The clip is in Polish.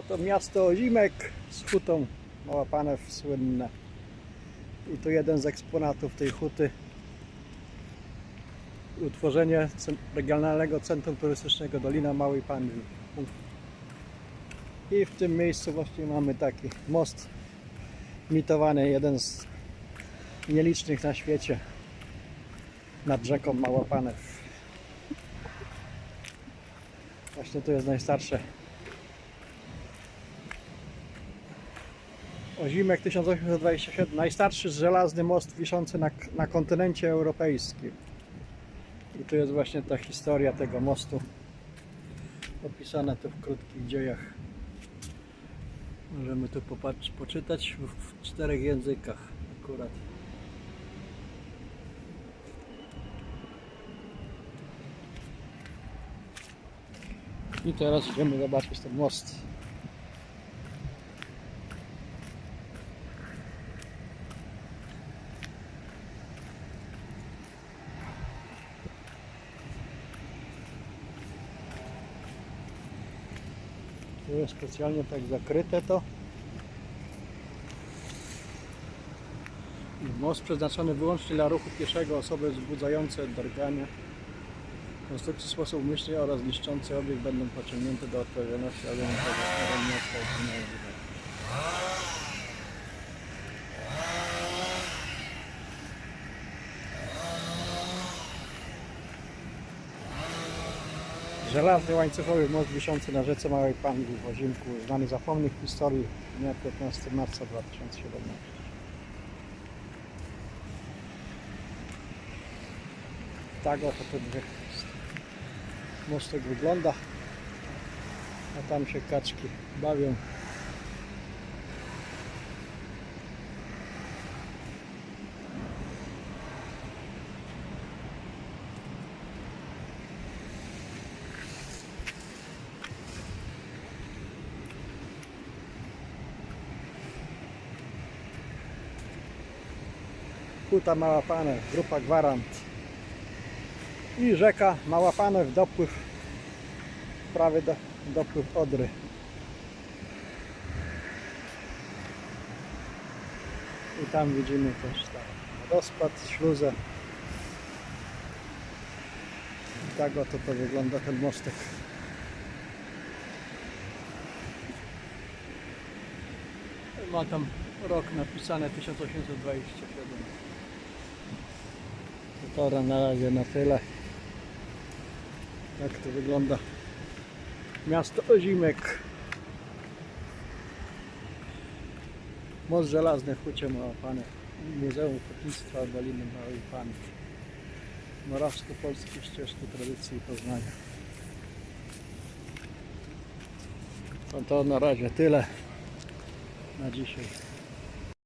Oto miasto Ozimek z hutą Mała Panew słynne. I tu jeden z eksponatów tej huty. Utworzenie Regionalnego Centrum Turystycznego Dolina Małej Panwy. I w tym miejscu właśnie mamy taki most mitowany, jeden z nielicznych na świecie nad rzeką Mała Panew. Właśnie to jest najstarsze. Ozimek 1827, najstarszy żelazny most wiszący na, na kontynencie europejskim. I tu jest właśnie ta historia tego mostu opisana tu w krótkich dziejach. Możemy tu popatrz, poczytać w, w czterech językach akurat. I teraz idziemy zobaczyć ten most. Jest specjalnie tak zakryte to. Most przeznaczony wyłącznie dla ruchu pieszego, osoby wzbudzające drganie. Konstrukcji sposób umyślny oraz niszczący obiekt będą pociągnięte do odpowiedzialności organizatora miasta i gminy Ozimek. Żelazny łańcuchowy most wiszący na rzece Małej Pangi w Ozimku, znany za pomnik historii dnia 15 marca 2017. Tak oto ten mostek wygląda. A tam się kaczki bawią. Huta Mała Panew, grupa Gwarant. I rzeka Mała Panew, dopływ, prawy do, dopływ Odry. I tam widzimy też tam wodospad, śluzę. I tak oto to wygląda ten mostek. Ma tam rok napisane 1827. To na razie na tyle. Jak to wygląda miasto Ozimek. Most żelazny w Hucie Małopane. Muzeum Ochotnictwa Doliny Małej Panny. Morawsko-Polskie ścieżki tradycji i poznania. No to na razie tyle na dzisiaj.